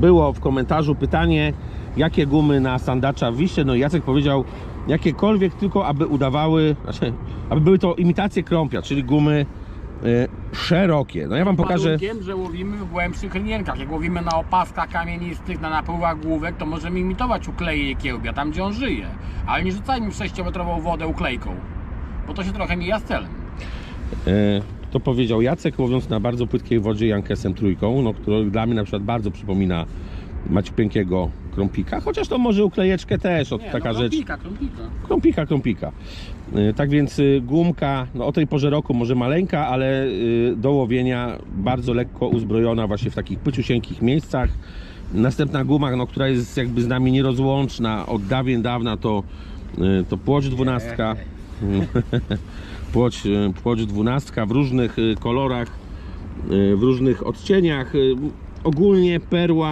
Było w komentarzu pytanie, jakie gumy na sandacza w Wiście. No i Jacek powiedział, jakiekolwiek tylko, aby udawały, znaczy, aby były to imitacje krąpia, czyli gumy y, szerokie. No ja wam pokażę. Warunkiem, że łowimy w głębszych rynienkach. Jak łowimy na opaskach kamienistych, na napływach główek, to możemy imitować ukleje kiełbia, tam gdzie on żyje. Ale nie rzucajmy w 6-metrową wodę uklejką, bo to się trochę mija z celem. E, To powiedział Jacek, łowiąc na bardzo płytkiej wodzie Jankesem trójką, no, który dla mnie na przykład bardzo przypomina maciupeńkiego krąpika, chociaż to może uklejeczkę też, od Nie, taka no, rzecz. Krąpika, krąpika. Krąpika. E, Tak więc y, gumka, no o tej porze roku może maleńka, ale y, do łowienia bardzo lekko uzbrojona właśnie w takich pyciusieńkich miejscach. Następna guma, no, która jest jakby z nami nierozłączna od dawien dawna to, y, to płoć dwunastka. Płoć, y, płoć dwunastka w różnych y, kolorach, y, w różnych odcieniach. Ogólnie perła